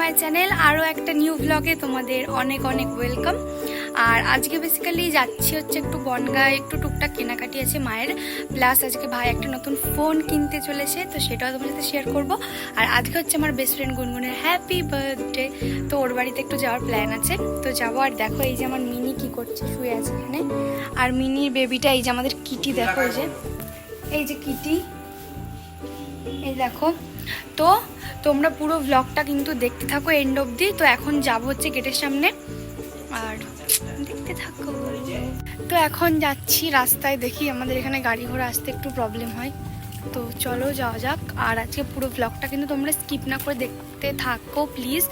My channel, আরও একটা new ব্লগে তোমাদের অনেক অনেক ওয়েলকাম আর আজকে বেসিক্যালি যাচ্ছি হচ্ছে একটু বনগায়, একটু টুকটাক কেনাকাটি আছে মায়ের। প্লাস আজকে ভাই একটা নতুন ফোন কিনতে চলেছে, তো সেটাও তোমার সাথে শেয়ার করব। আর আজকে হচ্ছে আমার বেস্ট ফ্রেন্ড গুনগুনের হ্যাপি বার্থডে তো ওর বাড়িতে একটু যাওয়ার প্ল্যান আছে। তো যাব, আর দেখো এই যে আমার মিনি কি করছে, শুয়ে আছে এখানে। আর মিনির বেবিটা এই যে আমাদের কিটি দেখো এই যে। এই যে কিটি এই দেখো। তো তোমরা পুরো ব্লগটা কিন্তু দেখতে থাকো এন্ড অবধি। তো এখন যাব হচ্ছে গেটের সামনে। আর দেখতে থাকো। তো এখন যাচ্ছি রাস্তায়, দেখি আমাদের এখানে গাড়ি ঘোড়া আসতে একটু প্রবলেম হয়। তো চলো যাওয়া যাক। আর আজকে পুরো ব্লগটা কিন্তু তোমরা স্কিপ না করে দেখতে থাকো প্লিজ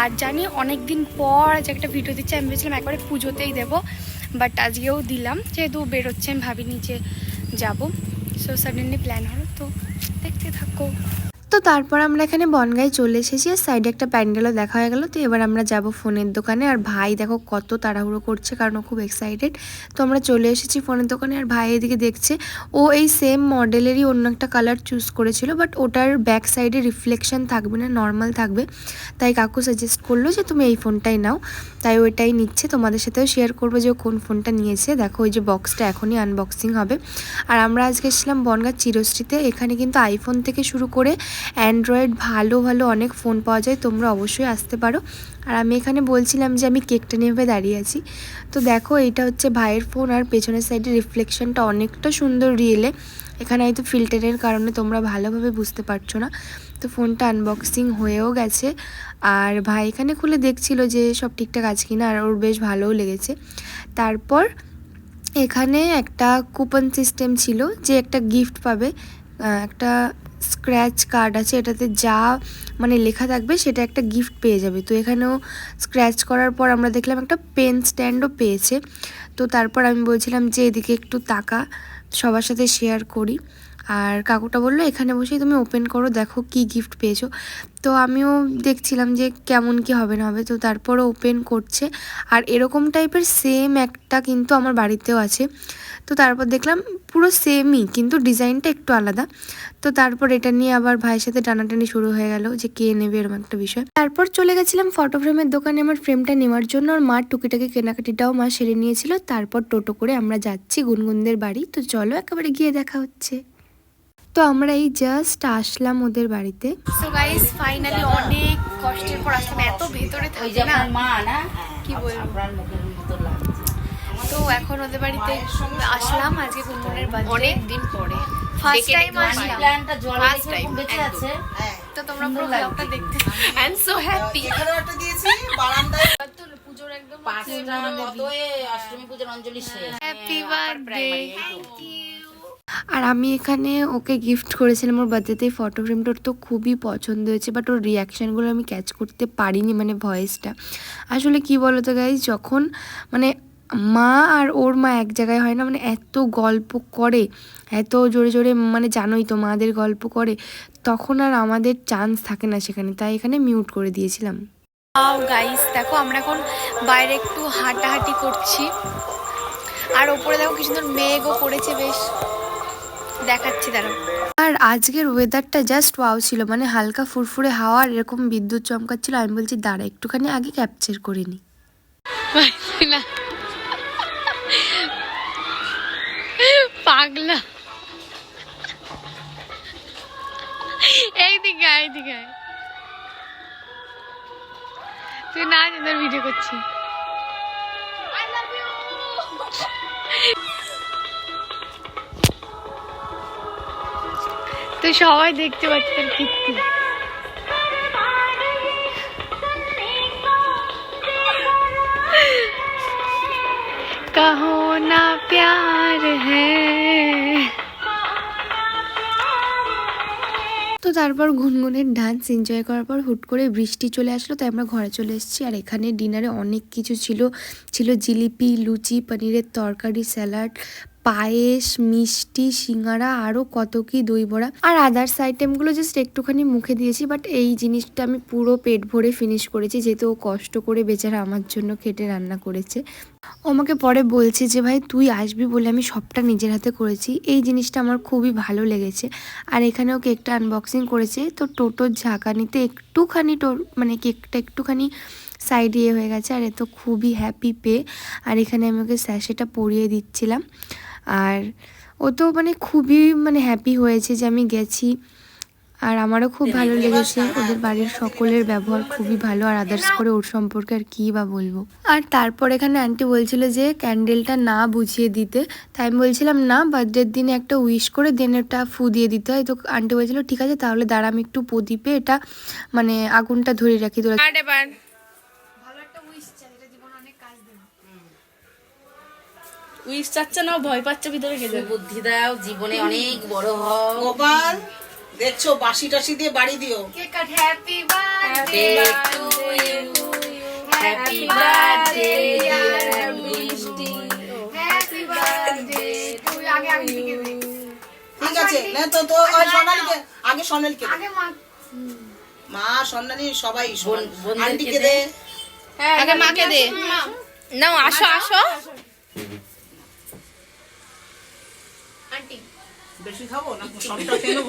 আর জানি অনেক দিন পর আজ একটা ভিডিও দিচ্ছি, আমি ভেবেছিলাম একবারে পুজোতেই দেবো বাট আজকেও দিলাম। যেহেতু বেরোচ্ছে, আমি ভাবিনি যে যাব। সো সাডেনলি প্ল্যান হলো, তো দেখতে থাকো। তো তারপর আমরা এখানে বনগায় চলে এসেছি আর সাইডে একটা প্যান্ডেলও দেখা হয়ে গেল। তো এবার আমরা যাব ফোনের দোকানে। আর ভাই দেখো কত তাড়াহুড়ো করছে কারণ ও খুব এক্সাইটেড তো আমরা চলে এসেছি ফোনের দোকানে আর ভাই এদিকে দেখছে, ও এই সেম মডেলেরই অন্য একটা কালার চুজ করেছিল বাট ওটার ব্যাক সাইডে রিফ্লেকশন থাকবে না নর্মাল থাকবে। তাই কাকু সাজেস্ট করল যে তুমি এই ফোনটাই নাও। তাই ওইটাই নিচ্ছে। তোমাদের সাথেও শেয়ার করব যে কোন ফোনটা নিয়েছে। দেখো ওই যে বক্সটা এখনই আনবক্সিং হবে। আর আমরা আজকে এসেছিলাম বনগাঁ চিরশ্রীতে। এখানে কিন্তু আইফোন থেকে শুরু করে অ্যান্ড্রয়েড ভালো ভালো অনেক ফোন পাওয়া যায়, তোমরা অবশ্যই আসতে পারো। আর আমি এখানে বলছিলাম যে আমি কেকটা নিয়ে দাঁড়িয়ে আছি। তো দেখো, এটা হচ্ছে ভাইয়ের ফোন আর পেছনের সাইডে রিফ্লেকশনটা অনেকটা সুন্দর রিয়েলে এখানে হয়তো ফিল্টারের কারণে তোমরা ভালোভাবে বুঝতে পারছ না। তো ফোনটা আনবক্সিং হয়েও গেছে। আর ভাই এখানে খুলে দেখছিল যে সব ঠিকঠাক আছে কিনা, আর ওর বেশ ভালোও লেগেছে। তারপর এখানে একটা কুপন সিস্টেম ছিল যে একটা গিফট পাবে একটা স্ক্র্যাচ কার্ড আছে, এটাতে যা মানে লেখা থাকবে সেটা একটা গিফট পেয়ে যাবে। তো এখানেও স্ক্র্যাচ করার পর আমরা দেখলাম একটা পেন স্ট্যান্ডও পেয়েছে। তো তারপর আমি বলছিলাম যে এদিকে একটু তাকা, সবার সাথে শেয়ার করি। আর কাকুটা বলল, এখানে বসেই তুমি ওপেন করো, দেখো কি গিফট পেয়েছ। তো আমিও দেখছিলাম যে কেমন কি হবে না হবে। তো তারপরও ওপেন করছে। আর এরকম টাইপের সেম একটা কিন্তু আমার বাড়িতেও আছে। তো তারপর দেখলাম পুরো সেমই কিন্তু ডিজাইনটা একটু আলাদা। তো তারপর এটা নিয়ে আবার ভাইয়ের সাথে টানাটানি শুরু হয়ে গেল যে কে নেবে এরকম একটা বিষয়। তারপর চলে গেছিলাম ফটো ফ্রেমের দোকানে আমার ফ্রেমটা নেওয়ার জন্য। আর মার টুকিটাকি কেনাকাটিটাও মা সেরে নিয়েছিল। তারপর টোটো করে আমরা যাচ্ছি গুনগুনদের বাড়ি। তো চলো একেবারে গিয়ে দেখা হচ্ছে। তো আমরা এই জাস্ট আসলাম ওদের বাড়িতে। সো গাইস ফাইনালি অনেক কষ্টের পর আসলাম। এত ভেতরে থাকি না। মা না? কি বলব? মতো লাগছে। তো এখন ওদের বাড়িতে আসলাম আজকে গুনগুনের অনেক দিন পরে। ফার্স্ট টাইম আসলাম। প্ল্যান্টটা জলে রেখে বেঁচে আছে। তো তোমরা পুরো ব্লগটা দেখতে। আই সো হ্যাপি এখানেও একটা দিয়েছি বারান্দায়। পুজোর একদম পাঁচটা মতো অষ্টমী পূজার অঞ্জলি শেষ। হ্যাপি বার্থডে আর আমি এখানে ওকে গিফট করেছিলাম, ওর বার্থডেতে ফটো ফ্রেমটা ওর তো খুবই পছন্দ হয়েছে বাট ওর রিয়াকশানগুলো আমি ক্যাচ করতে পারিনি মানে ভয়েসটা আসলে কি বলো তো গাইজ যখন মানে মা আর ওর মা এক জায়গায় হয় না মানে এত গল্প করে, এত জোরে জোরে মানে জানোই তো মাদের গল্প করে, তখন আর আমাদের চান্স থাকে না সেখানে, তাই এখানে মিউট করে দিয়েছিলাম। গাইস দেখো আমরা এখন বাইরে একটু হাঁটাহাঁটি করছি। আর ওপরে দেখো কি মেঘও পড়েছে বেশ। দেখাচ্ছি দাঁড়াও। আর আজকের ওয়েদারটা জাস্ট ওয়াও ছিল মানে হালকা ফুরফুরে হাওয়া আর এরকম বিদ্যুৎ চমকাচ্ছিল আমি বলছি দাঁড়া একটুখানি আগে ক্যাপচার করে নি। পাগলা। এইদিকে এইদিকে। আয়। তুই না ভিডিও করছি। তো সবাই দেখতে পাচ্ছে তার কীর্তি না প্যার হ্যাঁ। তো তারপর গুনগুনের ডান্স এনজয় করার পর হুট করে বৃষ্টি চলে আসলো, তাই আমরা ঘরে চলে এসেছি। আর এখানে ডিনারে অনেক কিছু ছিল। ছিল জিলিপি, লুচি, পনিরের তরকারি, স্যালাড পায়েস, মিষ্টি, সিঙ্গারা আরও কত কি দই বড়া। আর আদার্স আইটেমগুলো জাস্ট একটুখানি মুখে দিয়েছি বাট এই জিনিসটা আমি পুরো পেট ভরে ফিনিশ করেছি, যেহেতু ও কষ্ট করে বেচারা আমার জন্য খেটে রান্না করেছে। ও আমাকে পরে বলছে যে, ভাই, তুই আসবি বলে আমি সবটা নিজের হাতে করেছি। এই জিনিসটা আমার খুবই ভালো লেগেছে। আর এখানেও কেকটা আনবক্সিং করেছে, তো টোটোর ঝাঁকানিতে একটুখানি টো মানে কেকটা একটুখানি সাইড ইয়ে হয়ে গেছে, আর এ তো খুবই হ্যাপি পেয়ে আর এখানে আমি ওকে স্যাশেটা পরিয়ে দিচ্ছিলাম। আর ও তো মানে খুবই মানে হ্যাপি হয়েছে যে আমি গেছি। আর আমারও খুব ভালো লেগেছে। ওদের বাড়ির সকলের ব্যবহার খুবই ভালো। আর আদার্স করে ওর সম্পর্কে আর কী বা বলব। আর তারপর এখানে আন্টি বলছিল যে ক্যান্ডেলটা না বুঝিয়ে দিতে। তাই আমি বলছিলাম না বার্থডের দিনে একটা উইশ করে দেন ওটা ফু দিয়ে দিতে হয়। তো আন্টি বলছিল ঠিক আছে তাহলে দাঁড়া আমি একটু প্রদীপে এটা মানে আগুনটা ধরে রাখি তোরা উইশ চাচ্ছে না ভয় পাচ্ছে ভিতরে গেছে। বুদ্ধি দাও জীবনে অনেক বড় হও। গোপাল দেখছ বাসি টাসি দিয়ে বাড়ি দিও। Happy birthday happy birthday happy birthday তুই আগে আগে দিকে ঠিক আছে না তো তো ওই সোনালীকে আগে সোনালীকে আগে মা মা সোনালী সবাই আন্টিকে দে। দে। আগে মাকে দে। নাও আসো আসো। বেশি খাব না সবটা খেয়ে নেব?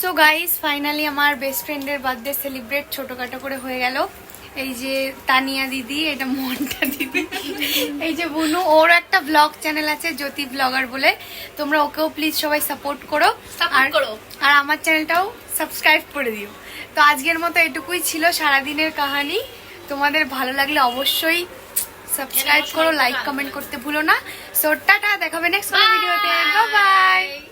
সো গাইস ফাইনালি আমার বেস্ট ফ্রেন্ডের বার্থডে সেলিব্রেট ছোটখাটো করে হয়ে গেল। এই যে তানিয়া দিদি এটা মনটা দিদি। এই যে বুনু ওর একটা ব্লগ চ্যানেল আছে জ্যোতি ব্লগার বলে। তোমরা ওকেও প্লিজ সবাই সাপোর্ট করো। আর করো। আর আমার চ্যানেলটাও সাবস্ক্রাইব করে দিও। তো আজকের মতো এটুকুই ছিল সারাদিনের কাহানি। তোমাদের ভালো লাগলে অবশ্যই সাবস্ক্রাইব করো লাইক কমেন্ট করতে ভুলো না। সো টাটা দেখাবে নেক্সট ভিডিওতে বাই